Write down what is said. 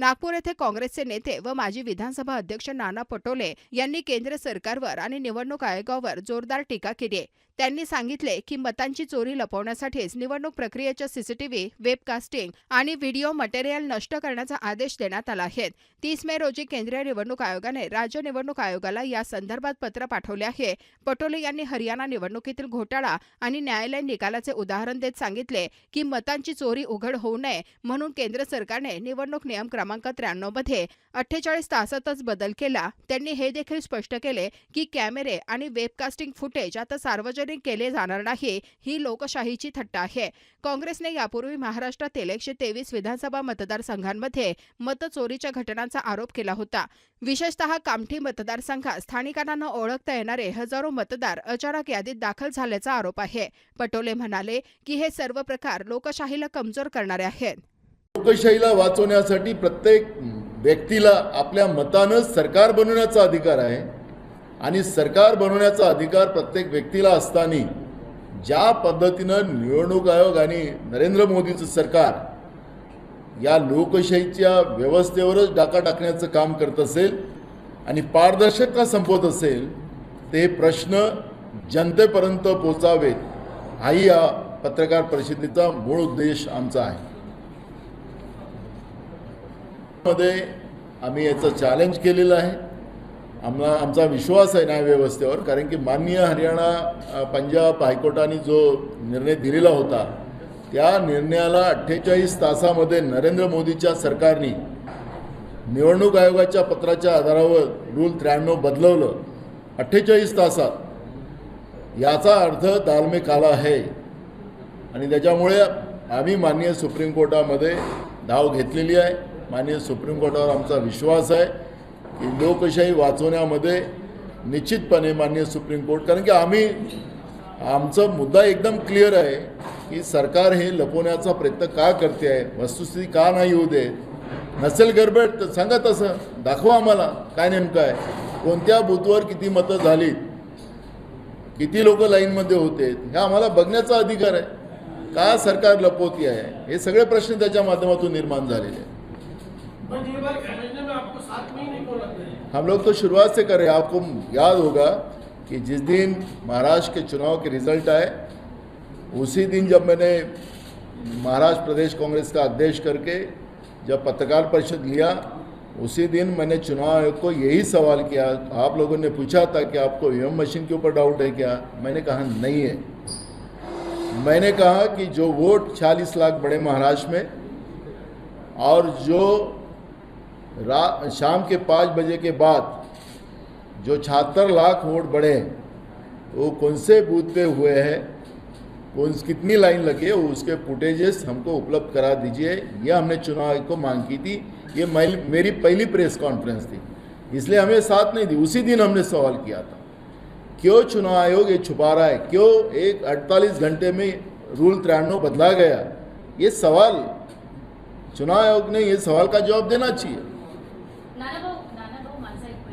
नागपूर येथे काँग्रेसचे नेते व माजी विधानसभा अध्यक्ष नाना पटोले यांनी केंद्र सरकारवर आणि निवडणूक आयोगावर जोरदार टीका केली आहे. त्यांनी सांगितले की मतांची चोरी लपवण्यासाठीच निवडणूक प्रक्रियेच्या सीसीटीव्ही वेबकास्टिंग आणि व्हिडिओ मटेरियल नष्ट करण्याचा आदेश देण्यात आला आहे. तीस मे रोजी केंद्रीय निवडणूक आयोगाने राज्य निवडणूक आयोगाला या संदर्भात पत्र पाठवले आहे. पटोले यांनी हरियाणा निवडणुकीतील घोटाळा आणि न्यायालयीन निकालाचे उदाहरण देत सांगितले की मतांची चोरी उघड होऊ नये म्हणून केंद्र सरकारने निवडणूक नियम क्रमांक त्र्याण्णवमध्ये अठ्ठेचाळीस तासातच बदल केला. त्यांनी हे देखील स्पष्ट केले की कॅमेरे आणि वेबकास्टिंग फुटेज आता सार्वजनिक केले जाणार नाही ही लोकशाहीची थट्टा आहे. काँग्रेसने यापूर्वी महाराष्ट्रातील एकशे तेवीस विधानसभा मतदारसंघांमध्ये मतचोरीच्या घटनांचा आरोप केला होता. विशेषतः कामठी मतदारसंघात स्थानिकांना न ओळखता येणारे हजारो मतदार अचानक यादीत दाखल झाल्याचा आरोप आहे. पटोले म्हणाले की हे सर्व प्रकार लोकशाहीला कमजोर करणारे आहेत. लोकशाहीला वाचवण्यासाठी प्रत्येक व्यक्तीला आपल्या मतानं सरकार बनवण्याचा अधिकार आहे. आणि सरकार बनवण्याचा अधिकार प्रत्येक व्यक्तीला असताना ज्या पद्धतीनं निवडणूक आयोग आणि नरेंद्र मोदीचं सरकार या लोकशाहीच्या व्यवस्थेवरच डाका टाकण्याचं काम करत असेल आणि पारदर्शकता संपवत असेल ते प्रश्न जनतेपर्यंत पोचावेत हाही या पत्रकार परिषदेचा मूळ उद्देश आमचा आहे. मध्ये आम्ही याचं चॅलेंज केलेलं आहे. आम्हाला आमचा विश्वास आहे न्यायव्यवस्थेवर कारण की माननीय हरियाणा पंजाब हायकोर्टाने जो निर्णय दिलेला होता त्या निर्णयाला अठ्ठेचाळीस तासामध्ये नरेंद्र मोदीच्या सरकारने निवडणूक आयोगाच्या पत्राच्या आधारावर रूल त्र्याण्णव बदलवलं. अठ्ठेचाळीस तासात. याचा अर्थ दालमे काला आहे. आणि त्याच्यामुळे आम्ही माननीय सुप्रीम कोर्टामध्ये धाव घेतलेली आहे. माननीय सुप्रीम कोर्टावर आमचा विश्वास आहे की लोकशाही वाचवण्यामध्ये निश्चितपणे माननीय सुप्रीम कोर्ट कारण की आम्ही आमचा मुद्दा एकदम क्लिअर आहे की सरकार हे लपवण्याचा प्रयत्न का करते आहे? वस्तुस्थिती का नाही होऊ दे नसेल गडबड तर सांगा तसं. दाखवा आम्हाला काय नेमकं आहे. कोणत्या बूथवर किती मतं झालीत? किती लोक लाईनमध्ये होते? हे आम्हाला बघण्याचा अधिकार आहे. का सरकार लपवती आहे? हे सगळे प्रश्न त्याच्या माध्यमातून निर्माण झालेले आहेत. हम लोग तो शुरुआत से कर रहे हैं आपको याद होगा कि जिस दिन महाराष्ट्र के चुनाव के रिज़ल्ट आए, उसी दिन जब मैंने महाराष्ट्र प्रदेश कांग्रेस का अध्यक्ष करके जब पत्रकार परिषद लिया, उसी दिन मैंने चुनाव आयोग को यही सवाल किया। आप लोगों ने पूछा था कि आपको ईवीएम मशीन के ऊपर डाउट है क्या? मैंने कहा, नहीं है। मैंने कहा कि जो वोट 40 लाख बड़े महाराष्ट्र में और जो शाम के पाँच बजे के बाद जो छहत्तर लाख वोट बढ़े, वो कौन से बूथ पे हुए हैं? कौन कितनी लाइन लगी है? उसके फुटेजेस हमको उपलब्ध करा दीजिए। यह हमने चुनाव को मांग की थी। ये मेरी पहली प्रेस कॉन्फ्रेंस थी। इसलिए हमें साथ नहीं दी। उसी दिन हमने सवाल किया था। क्यों चुनाव आयोग ये छुपा रहा है? क्यों एक 48 घंटे में रूल तिरानवे बदला गया? ये सवाल, चुनाव आयोग ने ये सवाल का जवाब देना चाहिए। none of us